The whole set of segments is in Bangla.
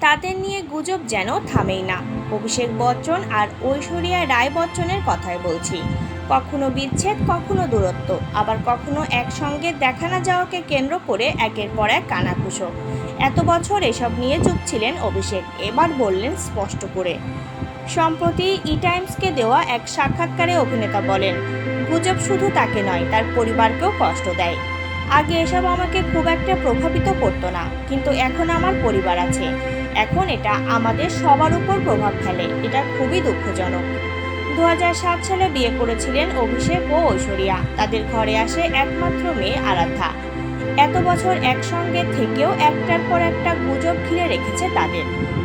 তাদের নিয়ে গুজব যেন থামেই না। অভিষেক বচ্চন আর ঐশ্বরিয়া রায় বচ্চনের কথাই বলছি। কখনো বিচ্ছেদ, কখনো দূরত্ব। আবার কখনো একসঙ্গে দেখা না যাওয়াকে কেন্দ্র করে একের পর এক কানাকুশো এত বছর এসব নিয়ে চুপ ছিলেন অভিষেক, এবার বললেন স্পষ্ট করে। সম্প্রতি ই টাইমসকে দেওয়া এক সাক্ষাৎকারে অভিনেতা বলেন, গুজব শুধু তাকে নয়, তার পরিবারকেও কষ্ট দেয়। আগে এসব আমাকে খুব একটা প্রভাবিত করতো না, কিন্তু এখন আমার পরিবার আছে। এখন এটা আমাদের সবার উপর প্রভাব ফেলে, এটা খুবই দুঃখজনক। দু হাজার সাত সালে বিয়ে করেছিলেন অভিষেক ও ঐশ্বরিয়া। তাদের ঘরে আসে একমাত্র মেয়ে আরাধ্যা। বছর একসঙ্গে থেকেও একটার পর একটা গুজব ঘিরে রেখেছে তাদের।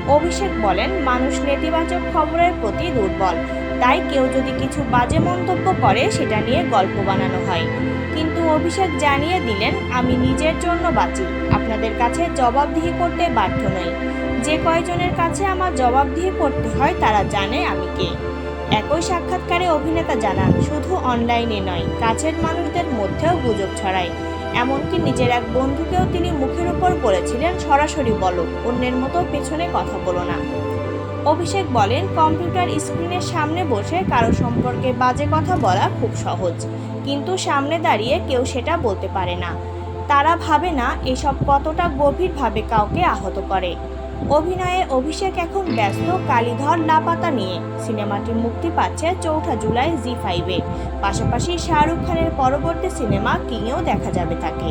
অভিষেক বলেন, মানুষ নেতিবাচক খবরের প্রতি দুর্বল। তাই কেউ যদি কিছু বাজে মন্তব্য করে, সেটা নিয়ে গল্প বানানো হয়। কিন্তু অভিষেক জানিয়ে দিলেন, আমি নিজের জন্য বাঁচি। আপনাদের কাছে জবাবদিহি করতে বাধ্য নই। যে কয়জনের কাছে আমার জবাবদিহি করতে হয়, তারা জানে আমি কে। একই সাক্ষাৎকারে অভিনেতা জানান, শুধু অনলাইনে নয়, কাছের মানুষদের মধ্যেও গুজব ছড়ায়। এমনকি নিজের এক বন্ধুকেও তিনি মুখের উপর বলেছিলেন, সরাসরি বলো, অন্যের মতো পেছনে কথা বলো না। অভিষেক বলেন, কম্পিউটার স্ক্রিনের সামনে বসে কারও সম্পর্কে বাজে কথা বলা খুব সহজ, কিন্তু সামনে দাঁড়িয়ে কেউ সেটা বলতে পারে না। তারা ভাবে না, এসব কতটা গভীরভাবে কাউকে আহত করে। অভিনয়ে অভিষেক এখন ব্যস্ত কালীধর লাপাতা নিয়ে। সিনেমাটি মুক্তি পাচ্ছে চৌঠা জুলাই জি ফাইভে। পাশাপাশি শাহরুখ খানের পরবর্তী সিনেমা কিংয়েও দেখা যাবে তাকে।